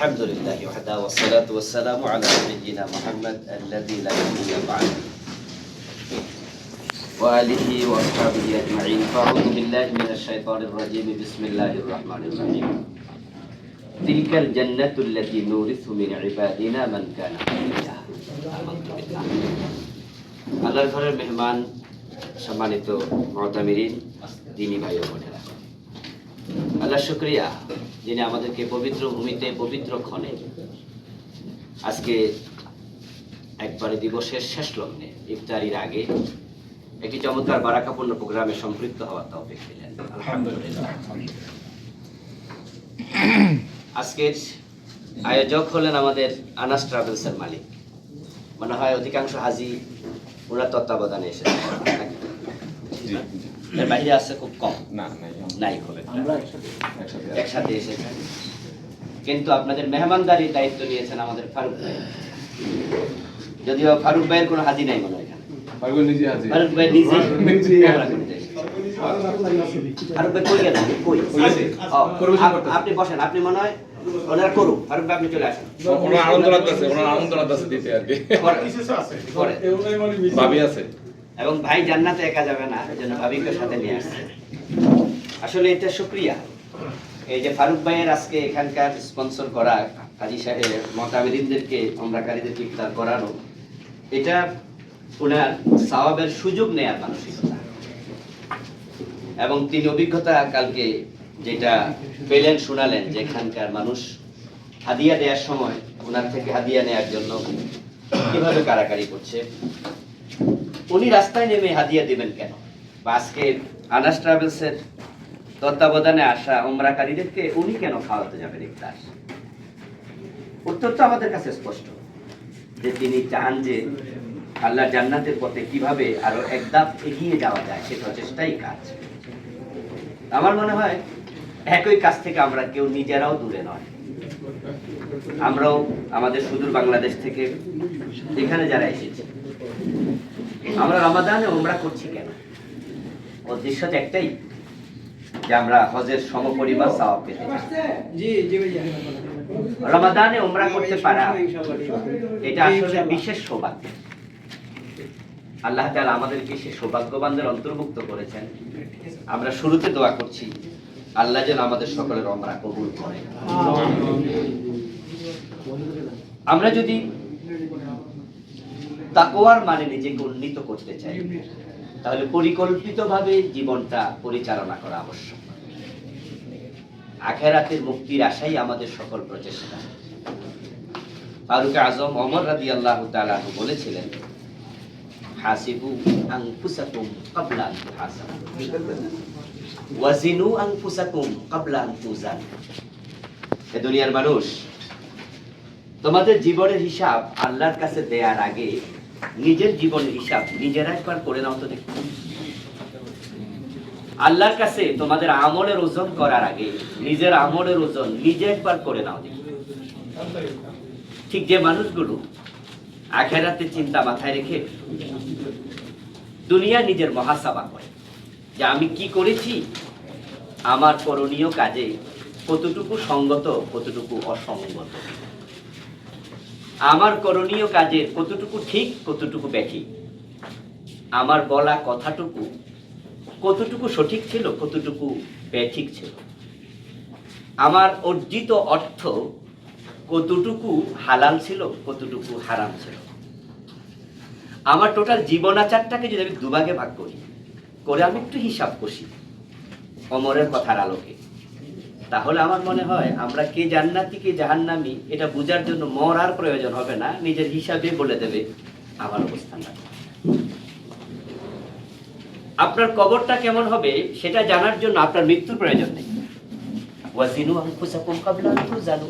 الحمد لله وحده والصلاة والسلام على نبينا محمد الذي لا نبي بعده وآله وأصحابه أجمعين فأعوذ بالله من الشيطان الرجيم بسم الله الرحمن الرحيم تلك الجنة التي نورث من عبادنا من كان حميدا آمنت بالله আল্লাহর ঘরের মেহমান সম্মানিত মহতামিরিন দিনী ভাই ও বোনেরা আল্লাহ শুক্রিয়া যিনি আমাদেরকে পবিত্র ভূমিতে পবিত্র ক্ষণে আজকে একবারে দিবসের শেষ লগ্নে ইফতারির আগে একটি চমৎকার বারাকাপূর্ণ প্রোগ্রামে সম্পৃক্ত হওয়ার তৌফিক দিলেন। আলহামদুলিল্লাহ আজকের আয়োজক হলেন আমাদের আনাস ট্রাভেলসের মালিক। মনে হয় অধিকাংশ হাজি ওনার তত্ত্বাবধানে এসেছে এর বাইরে আছে খুব কম। না নাই। খুব একসাথে এসেছেন কিন্তু আপনাদের মেহমানদারির দায়িত্ব নিয়েছেন আমাদের ফারুক ভাই। যদিও ফারুক ভাইয়ের কোনো হাজি নাই মনে হয় এখানে। ফারুক ভাই নিজে। ফারুক ভাই কই গেলেন? কই। আপনি বসেন আপনি মনে হয় ওনারা করুন ফারুক ভাই আপনি চলে আসেন। ওনার আমন্ত্রণ আছে ওনার আমন্ত্রণ আছে দিতে আর কি। ভাবি আছে। এবং ভাই জান্নাতে একা যাবে না, এজন্য ভাবিকে সাথে নিয়ে আসছে। আসলে এটা শুক্রিয়া এই যে ফারুক ভাইয়ের আজকে এখানকার স্পন্সর করা, কাজী সাহেব মতামিদিনদেরকে অমরাকারীদেরকে ইফতার করানো, এটা ওনার সাওয়াবের সুযোগ নেয়ার মানসিকতা। এবং তিনি অভিজ্ঞতা কালকে যেটা পেলেন, শোনালেন যে এখানকার মানুষ হাদিয়া দেওয়ার সময় ওনার থেকে হাদিয়া নেয়ার জন্য কীভাবে কারাকারি করছে। উনি রাস্তায় নেমে হাদিয়া দিবেন কেন? বা আজকে আনাস ট্রাভেলসের তত্ত্বাবধানে আসা ওমরাকারীদেরকে উনি কেন খাওয়াতে যাবেন ইফতার উত্তর তো আমাদের কাছে স্পষ্ট। যে তিনি চান যে আল্লাহ জান্নাতের পথে কীভাবে আরও এক ধাপ এগিয়ে যাওয়া যায় সে প্রচেষ্টাই কাজ। আমার মনে হয় একই কাজ থেকে আমরা কেউ নিজেরাও দূরে নয়। আমরাও আমাদের সুদূর বাংলাদেশ থেকে এখানে যারা এসেছি আমরা রমাদানে ওমরা করছি কেন? উদ্দেশ্য তো একটাই যে আমরা হজের সমপরিমাণ সওয়াব পেতে জি জি রমাদানে ওমরা করতে পারা এটা আসলে বিশেষ সৌভাগ্য। আল্লাহ তাআলা আমাদেরকে সে সৌভাগ্যবানদের অন্তর্ভুক্ত করেছেন। আমরা শুরুতে দোয়া করছি আল্লাহ যেন আমাদের সকলের ওমরা কবুল করে। আমরা যদি তাকওয়ার মানে নিজেকে উন্নীত করতে চাই। তাহলে পরিকল্পিতভাবে জীবনটা পরিচালনা করা আবশ্যক। আখেরাতের মুক্তির আশাই আমাদের সকল প্রচেষ্টা। ফারুক আজম অমর রাদি আল্লাহ বলেছিলেন, হাসিবু আনফুসাকুম ক্বাবলা আন ওয়াজিনু আনফুসাকুম ক্বাবলা আন তুজানু। এ দুনিয়ার মানুষ, তোমাদের জীবনের হিসাব আল্লাহর কাছে দেওয়ার আগে নিজের জীবনের হিসাব নিজেরা একবার করে নাও তো দেখো। আল্লাহর কাছে তোমাদের আমলের ওজন করার আগে নিজের আমলের ওজন নিজে একবার করে নাও দেখো। ঠিক যে মানুষগুলো আখেরাতে চিন্তা মাথায় রেখে দুনিয়া নিজের মহাসাবা করে যে আমি কি করেছি? আমার করণীয় কাজে কতটুকু সঙ্গত, কতটুকু অসঙ্গত? আমার করণীয় কাজের কতটুকু ঠিক, কতটুকু ব্যাঠিক আমার বলা কথাটুকু কতটুকু সঠিক ছিল, কতটুকু ব্যাঠিক ছিল। আমার অর্জিত অর্থ কতটুকু হালাল ছিল, কতটুকু হারাম ছিল। আমার টোটাল জীবনাচারটাকে যদি আমি দুভাগে ভাগ করি, করে আমি একটু হিসাব কষি। অমরের কথার আলোকে। তাহলে আমার মনে হয় আমরা কে জান্নাতি, কে জাহান্নামি, এটা বোঝার জন্য মরার প্রয়োজন হবে না, নিজের হিসাবে বলে দেবে আমার অবস্থানটা আপনার কবরটা কেমন হবে সেটা জানার জন্য আপনার মৃত্যুর প্রয়োজন নেই। ওয়াজিনু তুজানু।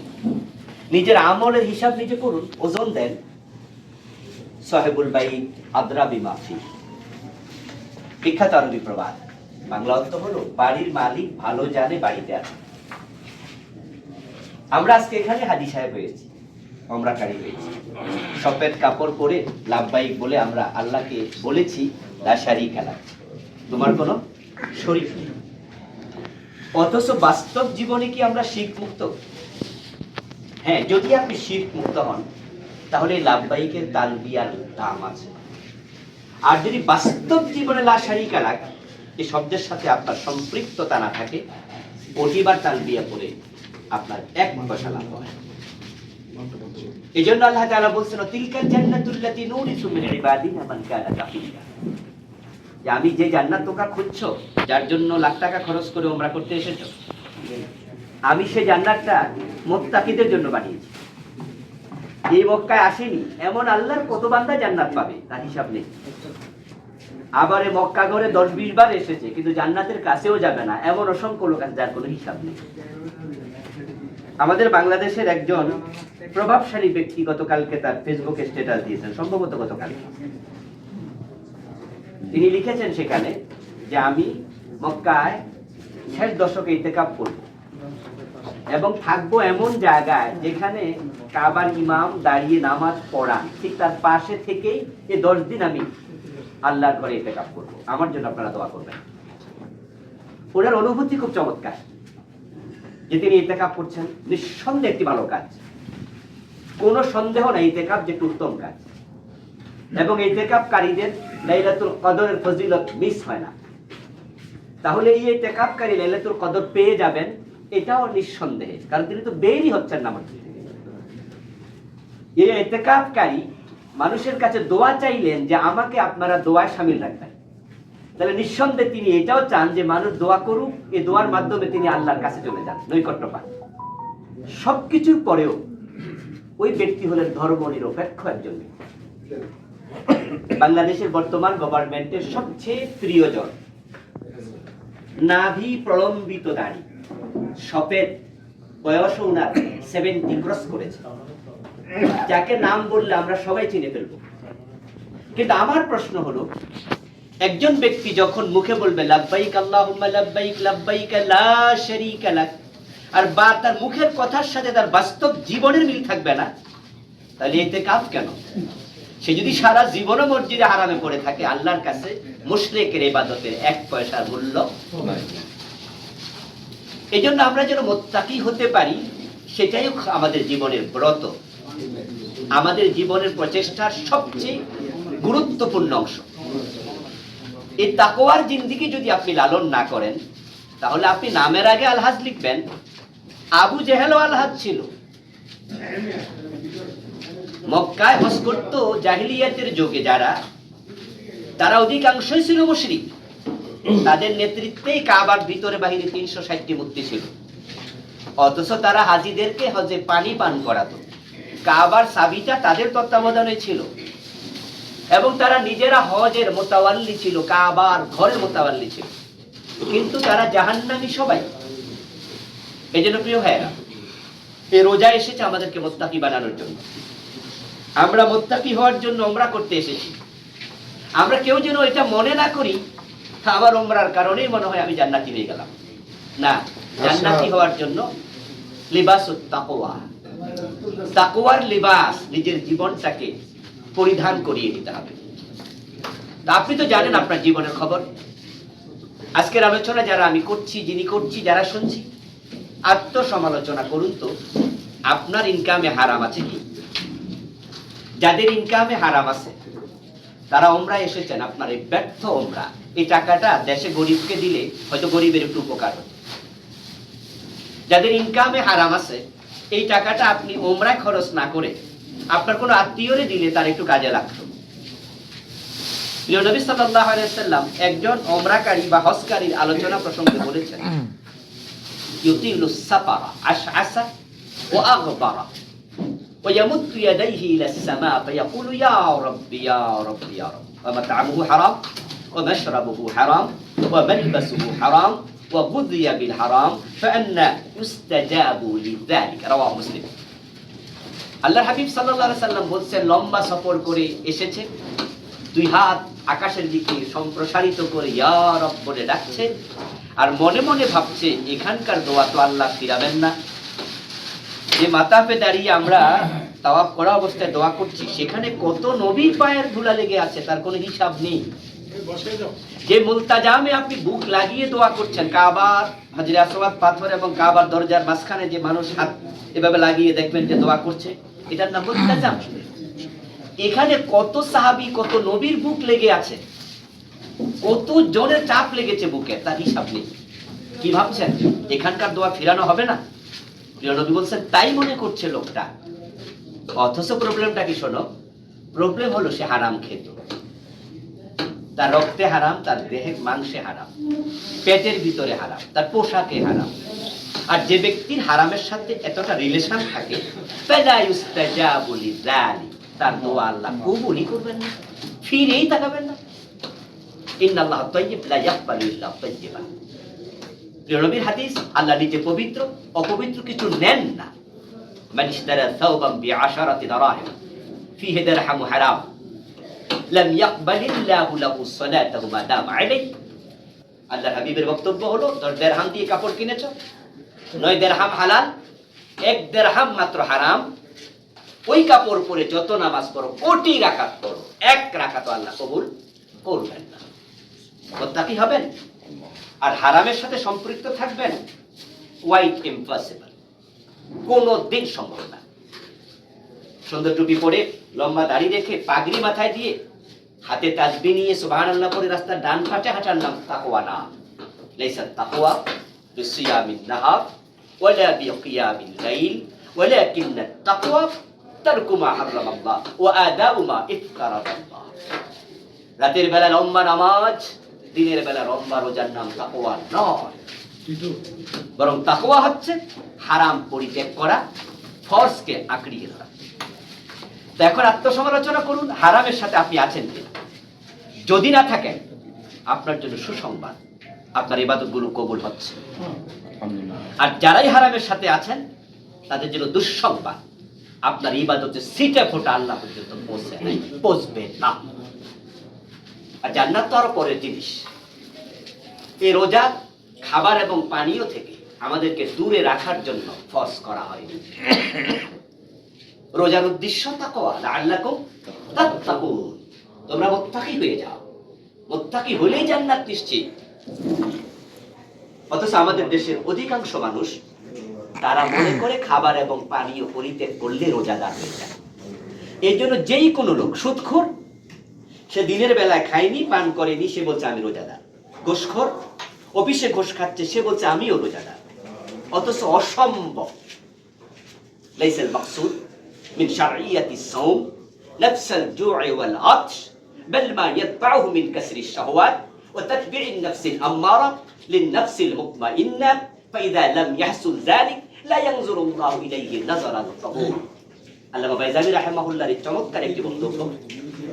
নিজের আমলের হিসাব নিজে করুন, ওজন দেন। সাহেবুল বাইত আদ্রা বিমাফি। বিখ্যাত আরবি প্রবাদ, বাংলা অর্থ হলো, বাড়ির মালিক ভালো জানে, বাড়িতে আছে আমরা আজকে এখানে হাজি সাহেব হয়েছি আমরা কারি হয়েছি। সফেদ কাপড় পরে লাভবাহিক বলে আমরা আল্লাহকে বলেছি লাশারি খেলা তোমার কোনো শরীফ নেই। অথচ বাস্তব জীবনে কি আমরা শিখ মুক্ত হ্যাঁ যদি আপনি শিখ মুক্ত হন, তাহলে লাভবাহিকের তালবিয়ার দাম আছে। আর যদি বাস্তব জীবনে লাশারি লাগ এই শব্দের সাথে আপনার সম্পৃক্ততা না থাকে, প্রতিবার তালবিয়া পড়ে আপনার এক পয়সা লাভ হয় এই জন্য আল্লাহ তাআলা বলছেন, তিলকাল জান্নাতুল্লাতি নুরিসু মিন ইবাদিনা মান কানা যে আমি যে জান্নাত তোকা খুঁজছো, যার জন্য লাখ টাকা খরচ করে ওমরা করতে এসেছ, আমি সেই জান্নাতটা মোত্তাকিদের জন্য বানিয়েছি। এই মক্কায় আসেনি, এমন আল্লাহর কত বান্দা জান্নাত পাবে? তার হিসাব নেই। আবার এই মক্কা ঘরে দশ বিশ বার এসেছে, কিন্তু জান্নাতের কাছেও যাবে না। এমন অসংখ্য লোক আছে যার কোনো হিসাব নেই। আমাদের বাংলাদেশের একজন প্রভাবশালী ব্যক্তি গতকালকে তার ফেসবুকে স্ট্যাটাস দিয়েছেন, সম্ভবত গতকাল। তিনি লিখেছেন সেখানে যে আমি মক্কায় শেষ দশকে ইতেকাপ করব এবং থাকব এমন জায়গায় যেখানে কাবার ইমাম দাঁড়িয়ে নামাজ পড়ান। ঠিক তার পাশে থেকেই এ দশ দিন আমি আল্লাহর ঘরে ইতেকাপ করব। আমার জন্য আপনারা দোয়া করবেন। ওনার অনুভূতি খুব চমৎকার। যে তিনি ইতেকাপ করছেন, নিঃসন্দেহে একটি ভালো কাজ। কোনো সন্দেহ নাই ইতেকাপ যে উত্তম কাজ। এবং ইতেকাপকারীদের লাইলাতুল কদরের ফজিলত মিস হয় না। তাহলে এই ইতেকাপকারী লাইলাতুল কদর পেয়ে যাবেন, এটাও নিঃসন্দেহে। কারণ তিনি তো বেরই হচ্ছেন না আমাদের থেকে। এই ইতেকাপকারী মানুষের কাছে দোয়া চাইলেন যে আমাকে আপনারা দোয়ায় সামিল রাখবেন। তাহলে নিঃসন্দেহে তিনি এটাও চান যে মানুষ দোয়া করুক এই দোয়ার মাধ্যমে তিনি আল্লাহর কাছে চলে যান নৈকট্য পান সবকিছুর পরেও ওই ব্যক্তি হলেন ধর্ম নিরপেক্ষ একজন। বাংলাদেশের বর্তমান গভর্নমেন্টের সবচেয়ে প্রিয়জন নাভি প্রলম্বিত দাড়ি সফেদ বয়স ওনার সেভেন্টি ক্রস করেছে। যাকে নাম বললে আমরা সবাই চিনে ফেলব। কিন্তু আমার প্রশ্ন হলো একজন ব্যক্তি যখন মুখে বলবে, লাব্বাইক আল্লাহুম্মা, লাব্বাইক লাব্বাইক, লা শারীকা লাক, আর বা তার মুখের কথার সাথে তার বাস্তব জীবনের মিল থাকবে না, তাহলে এতে কাজ কেন? সে যদি সারা জীবনও মসজিদে হারামে পড়ে থাকে, আল্লাহর কাছে মুশরিকের ইবাদতের এক পয়সার মূল্য এই জন্য আমরা যেন মোত্তাকি হতে পারি, সেটাই আমাদের জীবনের ব্রত। আমাদের জীবনের প্রচেষ্টার সবচেয়ে গুরুত্বপূর্ণ অংশ। এই তাকোয়ার জিন্দিগি যদি আপনি লালন না করেন, তাহলে আপনি নামের আগে আলহাজ লিখবেন। আবু জেহেলও আলহাজ ছিল। মক্কায় হজ করতো জাহিলিয়াতের যুগে যারা, তারা অধিকাংশই ছিল মুশরিক। তাদের নেতৃত্বেই কাবার ভিতরে বাহিরে তিনশো ষাটটি মূর্তি ছিল। অথচ তারা হাজিদেরকে হজে পানি পান করাতো। কাবার সাবিটা তাদের তত্ত্বাবধানে ছিল। এবং তারা নিজেরা হজের মোতাবাল্লি ছিল কাবার ঘরের মোতাওয়াল্লি ছিল। কিন্তু তারা জাহান্নামি সবাই। এই জন্য প্রিয় ভাইয়েরা এই রোজা এসেছে আমাদেরকে মোত্তাকি বানানোর জন্য। আমরা মোত্তাকি হওয়ার জন্য ওমরা করতে এসেছি। আমরা কেউ যেন এটা মনে না করি আমার ওমরার কারণেই মনে হয় আমি জান্নাতি হয়ে গেলাম। না জান্নাতি হওয়ার জন্য লিবাস তাকোয়া তাকোয়ার লিবাস নিজের জীবনটাকে পরিধান করিয়ে নিতে হবে। তা আপনি তো জানেন আপনার জীবনের খবর। আজকের আলোচনা যারা আমি করছি, যিনি করছি, যারা শুনছি, আত্মসমালোচনা করুন তো, আপনার ইনকামে হারাম আছে কি? যাদের ইনকামে হারাম আছে, তারা ওমরা এসেছেন, আপনার এই ব্যর্থ ওমরা। এই টাকাটা দেশে গরিবকে দিলে হয়তো গরিবের একটু উপকার হতো। যাদের ইনকামে হারাম আছে, এই টাকাটা আপনি ওমরায় খরচ না করে আপনার কোনো আত্মীয়রে দিলে তার একটু কাজে লাগতো প্রিয় নবী সাল্লাল্লাহু আলাইহি সাল্লাম একজন ওমরাকারী বা হজকারীর আলোচনা প্রসঙ্গে বলেছেন ইউতিলু সাফারা আশআসা ওয়া আগবারা ويمد يديه إلى السماء فيقول يا رب يا رب يا رب ومطعمه حرام ومشربه حرام وملبسه حرام وغذي بالحرام فأنا يستجاب لذلك رواه مسلم আল্লাহ হাবিব আলাইহি সাল্লাম বলছেন, লম্বা সফর করে এসেছে। দুই হাত আকাশের দিকে সম্প্রসারিত করে ইয়া রব বলে ডাকছে। আর মনে মনে ভাবছে, এখানকার দোয়া তো আল্লাহ ফিরাবেন না। যে মাতাপে দাঁড়িয়ে আমরা তাওয়াব করা অবস্থায় দোয়া করছি, সেখানে কত নবীর পায়ের ধুলা লেগে আছে, তার কোনো হিসাব নেই। যে মুলতাজামে আপনি বুক লাগিয়ে দোয়া করছেন, কাবার, হাজির আসবাদ পাথর এবং কাবার দরজার মাঝখানে যে মানুষ হাত এভাবে লাগিয়ে দেখবেন যে দোয়া করছে। এটার নাম মুত্তাজাম এখানে কত সাহাবি, কত নবীর বুক লেগে আছে? কত জনের চাপ লেগেছে বুকে? তার হিসাব নেই। কি ভাবছেন? এখানকার দোয়া ফিরানো হবে না? প্রিয় নবী বলছেন, তাই মনে করছে লোকটা। অথচ প্রবলেমটা কি শোনো? প্রবলেম হলো সে হারাম খেত। তার রক্তে হারাম, তার দেহে মাংসে হারাম। পেটের ভিতরে হারাম, তার পোশাকে হারাম। আর যে ব্যক্তির হারামের সাথে এতটা রিলেশন থাকে তার দোয়া আল্লাহ কবুলই করবেন না, ফিরেই তাকাবেন না। ইন্নাল্লাহ তাইয়্যিব, লা ইল্লা হাদিস, আল্লাহ নিজে পবিত্র, অপবিত্র কিছু নেন না। মান ইশতারা থাওবান বিআশারাতি দারাহিম, ফিহি হারাম। লাম লাহু সালাতাহু মা দাম আলাইহি। আল্লাহ হাবিবের বক্তব্য হলো, দশ দেড়হাম দিয়ে কাপড় কিনেছ নয় দেড়হাম হালাল, এক দেড়হাম মাত্র হারাম। ওই কাপড় পরে যত নামাজ পড়ো, কোটি রাকাত পড়ো, এক রাকাত আল্লাহ কবুল করবেন না। কি হবেন? আর হারামের সাথে সম্পৃক্ত থাকবেন? কোয়াইট ইম্পসিবল কোনো দিন সম্ভব না। সুন্দর টুপি পরে লম্বা দাড়ি রেখে পাগড়ি মাথায় দিয়ে হাতে তাজবি নিয়ে সুবহান আল্লাহ করে রাস্তার ডান পাশে হাঁটার নাম তাকোয়া না। লাইসা তাকওয়া বিসিয়ামিন নাহার ওয়ালা বিকিয়ামিল লাইল ولكن التقوى ترك ما حرم الله وآداء ما افترض الله রাতের বেলা লম্বা নামাজ দিনের বেলা লম্বা রোজার নাম তাকওয়া নয় বরং তাকওয়া হচ্ছে হারাম পরিত্যাগ করা ফরজকে আঁকড়িয়ে ধরা তো এখন আত্মসমালোচনা করুন হারামের সাথে আপনি আছেন কিনা যদি না থাকেন আপনার জন্য সুসংবাদ আপনার ইবাদতগুলো কবুল হচ্ছে। আর যারাই হারামের সাথে আছেন তাদের জন্য দুঃসংবাদ আপনার ইবাদতের সিটে ফোটা আল্লাহ পর্যন্ত পৌঁছে নাই পৌঁছবে না। আর জান্নাত তো আরও পরের জিনিস। এই রোজা খাবার এবং পানীয় থেকে আমাদেরকে দূরে রাখার জন্য ফস করা হয় রোজার উদ্দেশ্য তাকওয়া লাআল্লাকুম তাত্তাকুন। তোমরা মুত্তাকি হয়ে যাও। মুত্তাকি হলেই জান্নাত নিশ্চিত। অথচ আমাদের দেশের অধিকাংশ মানুষ তারা মনে করে খাবার এবং পানীয় পরিত্যাগ করলে রোজাদার হয়ে যায়। এই জন্য যেই কোনো লোক সুৎখোর সে দিনের বেলায় খায়নি, পান করেনি, সে বলছে আমি রোজাদার। ঘোষখোর, অফিসে ঘোষ খাচ্ছে, সে বলছে আমিও রোজাদার। অথচ অসম্ভব। লাইসাল মিন শারঈয়াতি মা ইয়াতবাহু মিন কাসরি শাহওয়াত। وتتبع النفس الأمارة للنفس المطمئنة فإذا لم يحصل ذلك لا ينظر الله إليه نظر القبول আল্লামা বাইজামি রাহেমাহুল্লাহর এই চমৎকার একটি বক্তব্য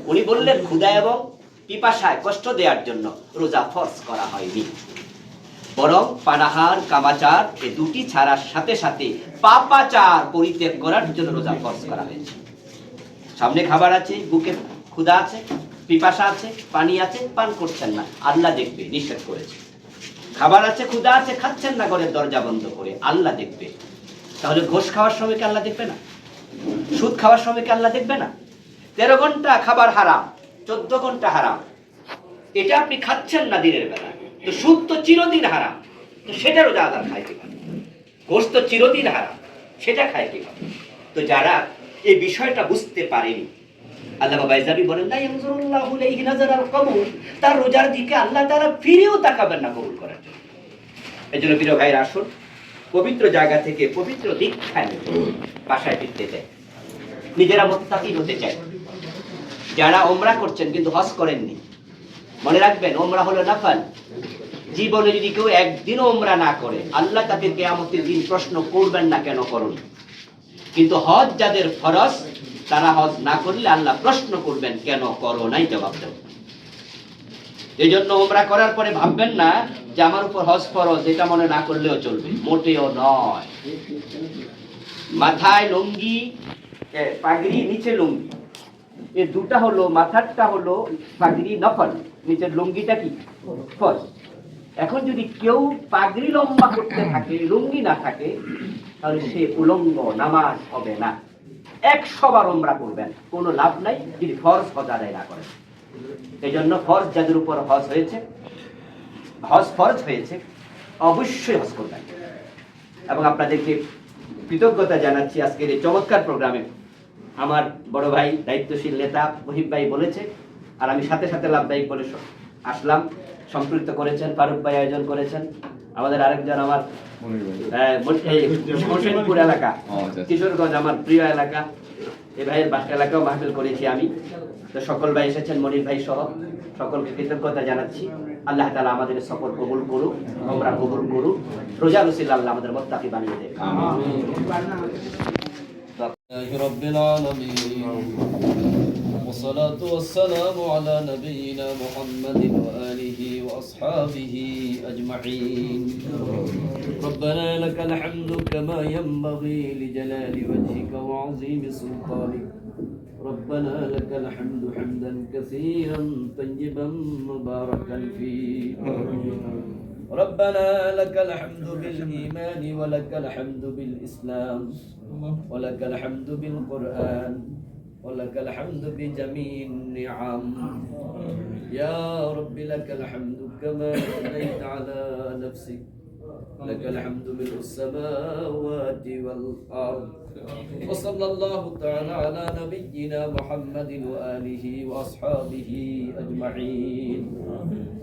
উনি বললেন ক্ষুদা এবং পিপাসায় কষ্ট দেওয়ার জন্য রোজা ফরজ করা হয়নি বরং পানাহার কামাচার এই দুটি ছাড়ার সাথে সাথে পাপাচার পরিত্যাগ করার জন্য রোজা ফরজ করা হয়েছে সামনে খাবার আছে বুকে ক্ষুধা আছে পিপাসা আছে, পানি আছে, পান করছেন না। আল্লাহ দেখবে, নিষেধ করেছে। খাবার আছে ক্ষুদা আছে, খাচ্ছেন না ঘরের দরজা বন্ধ করে, আল্লাহ দেখবে। তাহলে ঘোষ খাওয়ার সময় কি আল্লাহ দেখবে না? সুদ খাওয়ার সময় কি আল্লাহ দেখবে না? তেরো ঘণ্টা খাবার হারাম, চোদ্দ ঘণ্টা হারাম। এটা আপনি খাচ্ছেন না দিনের বেলা তো সুদ তো চিরদিন হারাম। তো সেটা রোজা আদার খায় কি ঘোষ তো চিরদিন হারাম, সেটা খায় কি করে? তো যারা এই বিষয়টা বুঝতে পারেনি আল্লাহ বাইজাবি বলেন না ইয়ানজুরুল্লাহু ইলাইহি নাজারাল কবুল তার রোজার দিকে আল্লাহ তাআলা ফিরেও তাকাবেন না কবুল করার জন্য। এজন্য প্রিয় ভাইরা আসুন, পবিত্র জায়গা থেকে পবিত্র দীক্ষা নিয়ে বাসায় ফিরতে চাই। নিজেরা মোত্তাকি হতে চাই। যারা ওমরা করছেন কিন্তু হজ করেননি, মনে রাখবেন, ওমরা হলো নাফাল। জীবনে যদি কেউ একদিনও ওমরা না করে, আল্লাহ তাদের কেয়ামতের দিন প্রশ্ন করবেন না কেন করুন। কিন্তু হজ যাদের ফরজ তারা হজ না করলে আল্লাহ প্রশ্ন করবেন, কেন করো নাই? জবাব দেব। এই জন্য ওমরা করার পরে ভাববেন না যে আমার উপর হজ ফরজ, এটা মনে না করলেও চলবে। মোটেও নয়। মাথায় লুঙ্গি পাগড়ি, নিচে লুঙ্গি। এই দুটা হলো, মাথারটা হলো পাগড়ি নফল নিচের লুঙ্গিটা কি? ফরজ। এখন যদি কেউ পাগড়ি লম্বা করতে থাকে, লুঙ্গি না থাকে, তাহলে সে উলঙ্গ, নামাজ হবে না। একশো বার ওমরা করবেন। কোনো লাভ নাই, যদি ফরজ হজ আদায় না করেন। এই জন্য ফরজ যাদের উপর হজ হয়েছে, হজ ফরজ হয়েছে, অবশ্যই হজ করবেন। এবং আপনাদেরকে কৃতজ্ঞতা জানাচ্ছি আজকের এই চমৎকার প্রোগ্রামে। আমার বড় ভাই, দায়িত্বশীল নেতা মহিব ভাই বলেছে, আর আমি সাথে সাথে লাভদায়ক বলে আসলাম। সম্পৃক্ত করেছেন, ফারুক ভাই আয়োজন করেছেন। আমাদের আরেকজন আমার মনির ভাই আহ, বল- এই হোসেনপুর এলাকা ও, আচ্ছা, আচ্ছা। কিশোরগঞ্জ আমার প্রিয় এলাকা এই ভাইয়ের বাসা এলাকাও মাহফিল করেছি আমি তো সকল ভাই এসেছেন মনির ভাই সহ সকলকে কৃতজ্ঞতা জানাচ্ছি আল্লাহ তালা আমাদের সফর কবুল করুক আমরা কবুল করুক রোজা রসিল আল্লাহ আমাদের মোত্তাকি বানিয়ে দেবে لله رب العالمين والصلاة والسلام على نبينا محمد وآله وأصحابه أجمعين. ربنا لك الحمد كما ينبغي لجلال وجهك وعظيم سلطانك. ربنا لك الحمد حمدا كثيرا طيبا مباركا فيه ربنا لك الحمد بالإيمان ولك الحمد بالإسلام ولك الحمد بالقرآن ولك الحمد بجميع النعم. يا رب لك الحمد كما أثنيت على نفسك. لك الحمد ملء السماوات والأرض. وصلى الله تعالى على نبينا محمد وآله وأصحابه أجمعين.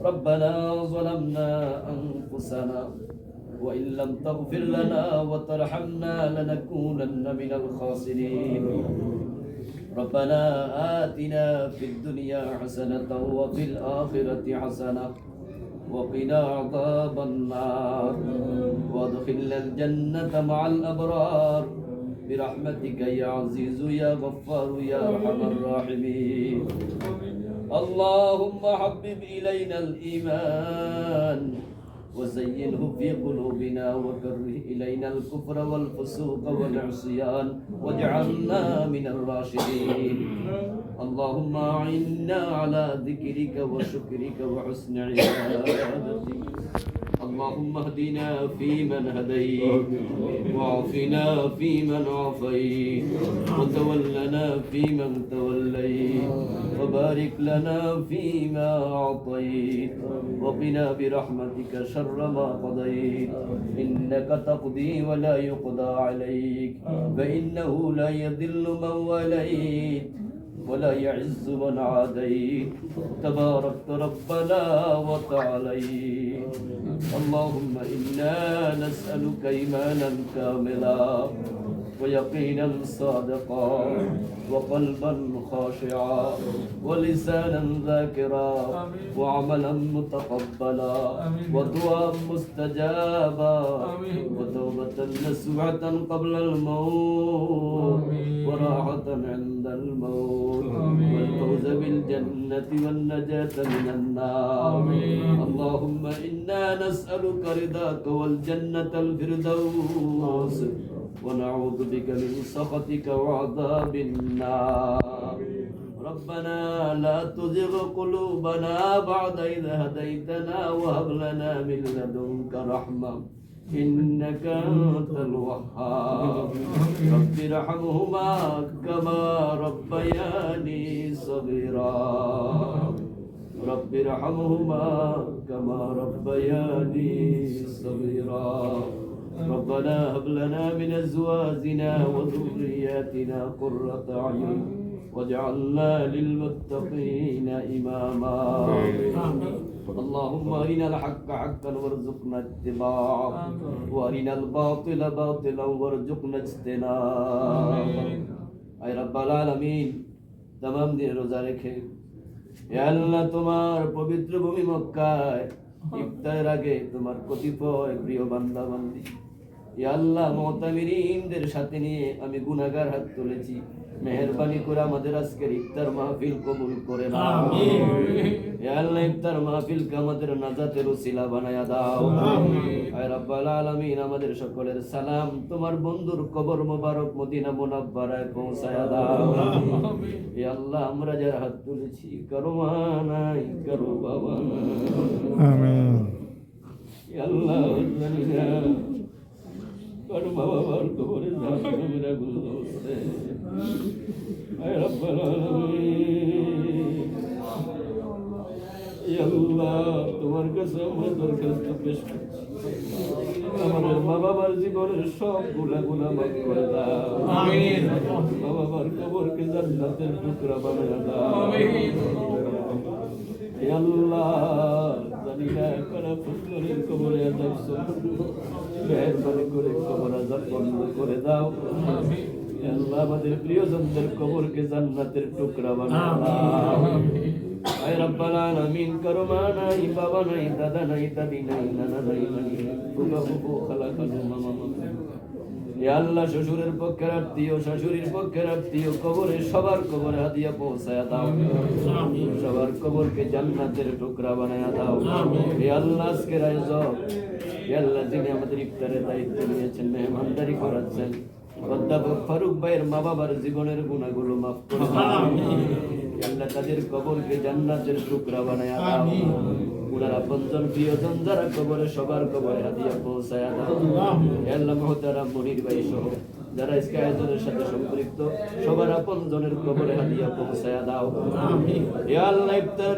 ربنا ظلمنا أنفسنا وإن لم تغفر لنا وترحمنا لنكونن من الخاسرين. ربنا آتنا في الدنيا حسنة وفي الآخرة حسنة وقنا عذاب النار. وادخلنا الجنة مع الأبرار. برحمتك يا عزيز يا غفار يا أرحم الراحمين. اللهم حبب إلينا الإيمان. وزينه في قلوبنا وكره إلينا الكفر والفسوق والعصيان واجعلنا من الراشدين. اللهم أعنا على ذكرك وشكرك وحسن عبادتك. اللهم اهدنا فيمن هديت وعافنا فيمن عافيت وتولنا فيمن توليت وبارك لنا فيما أعطيت وقنا برحمتك شر ما قضيت. إنك تقضي ولا يقضى عليك فإنه لا يذل من وليت. ولا يعز من عاديت. تباركت ربنا وتعاليت. اللهم إنا نسألك إيمانا كاملا. ويقينا صادقا وقلبا خاشعا ولسانا ذاكرا وعملا متقبلا ودعاء مستجابا وتوبة نسوعة قبل الموت وراحة عند الموت والفوز بالجنة والنجاة من النار. اللهم إنا نسألك رضاك والجنة الفردوس. ونعوذ بك من سخطك وعذاب النار. ربنا لا تزغ قلوبنا بعد إذ هديتنا وهب لنا من لدنك رحمة. إنك أنت الوهاب. رب ارحمهما كما ربياني صغيرا. رب ارحمهما كما ربياني صغيرا. ربنا هب لنا من أزواجنا وذرياتنا قرة أعين واجعلنا للمتقين إماما اللهم أرنا الحق حقا وارزقنا اتباعه وأرنا الباطل باطلا وارزقنا اجتنابه أي رب العالمين تمام دين روزة رکھے এ আল্লাহ তোমার পবিত্র ভূমি মক্কায় ইফতারের আগে তোমার কতিপয় প্রিয় বান্দা বান্দি আল্লাহ মতামিরিনদের সাথে নিয়ে আমি গুনাহগার হাত তুলেছি। মেহেরবানি করে আমাদের আজকের ইফতার মাহফিল কবুল করে ইয়া আল্লাহ ইফতার মাহফিলকে আমাদের নাজাতের উসিলা বানায়া দাও। আয় রাব্বাল আলামিন আমাদের সকলের সালাম তোমার বন্ধুর কবর মোবারক মদিনা মুনাব্বারায় পৌঁছায়া দাও। ইয়া আল্লাহ আমরা যারা হাত তুলেছি কারও মা নাই কারও বাবা আমিন। ইয়া আল্লাহ। জানি না কারও মা বাবার কবরে জাহান্নামের আগুন জ্বলছে আয় রাব্বাল আলামিন। আল্লাহ তোমার কাছে আমরা দরখাস্ত পেশ করছি। আমাদের মা বাবার জীবনের সবগুলা গুলা মাফ করে দাও। মা বাবার কবরকে জান্নাতের টুকরা বানিয়ে দাও। আল্লাহ জানি না কারা ফুসলের কবরে আজাব মেহরবানি করে কবর আজাব বন্ধ করে দাও। আল্লাহ আমাদের প্রিয়জনদের কবরকে জান্নাতের টুকরা বানিয়ে দাও আয় রব্বাল আলামিন কারও মা নাই বাবা নাই দাদা নাই দাদি নাই নানা নাই নাই, ফুফা ফুফু খালা খালু মামা মামা। আল্লাহ শ্বশুরের পক্ষের আত্মীয় শাশুড়ির পক্ষের আত্মীয় কবরে সবার কবরে হাতিয়া পৌঁছায়া দাও। সবার কবরকে জান্নাতের টুকরা বানায়া দাও। এ আল্লাহ আজকের আয়োজন আল্লাহ যিনি আমাদের ইফতারের দায়িত্ব নিয়েছেন মেহমানদারি করাচ্ছেন অধ্যাপক ফারুক ভাইয়ের মা বাবার জীবনের গুণাগুলো মাফ করে আল্লাহ তাদের কবরকে জান্নাতের টুকরা বানায়া দাও। উনার আপনজন প্রিয়জন যারা কবরে সবার কবরে হাতিয়া পৌঁছায়া দাও। আল্লাহ। মহতারাম মনির ভাই সহ যারা ইসকে আয়োজনের সাথে সম্পৃক্ত সবার আপন জনের কবরে হাতিয়া পৌঁছায় দাও। আল্লাহ ইফতার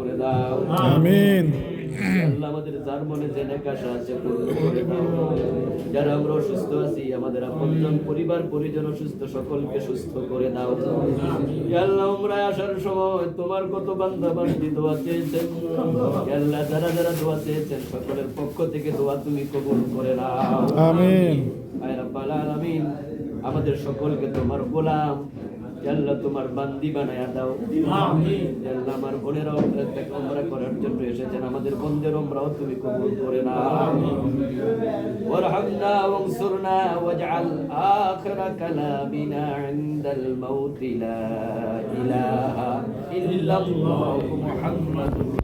দাও। আমিন। আল্লাহ আমাদের যার মনে যে নেকাশা আছে পূর্ণ করে দাও। যারা আমরা অসুস্থ আছি আমাদের আপনজন পরিবার পরিজন অসুস্থ সকলকে সুস্থ করে দাও। আল্লাহ আমরা আসার সময় তোমার কত বান্দা বান্দি দোয়া চেয়েছেন? আল্লাহ যারা যারা দোয়া চেয়েছেন সকলের পক্ষ থেকে দোয়া তুমি কবুল করে নাও। আমিন। আয় রাব্বাল আলামিন। আমাদের সকলকে তোমার গোলাম হে আল্লাহ তোমার বান্দি বানায়া দাও হে আল্লাহ আমার বোনেরাও থেকে ওমরা করার জন্য এসেছেন আমাদের বোনদের ওমরাও তুমি কবুল করে নাও وارحمنا وانصرنا واجعل آخر كلامنا عند الموت لا إله إلا الله محمد رسول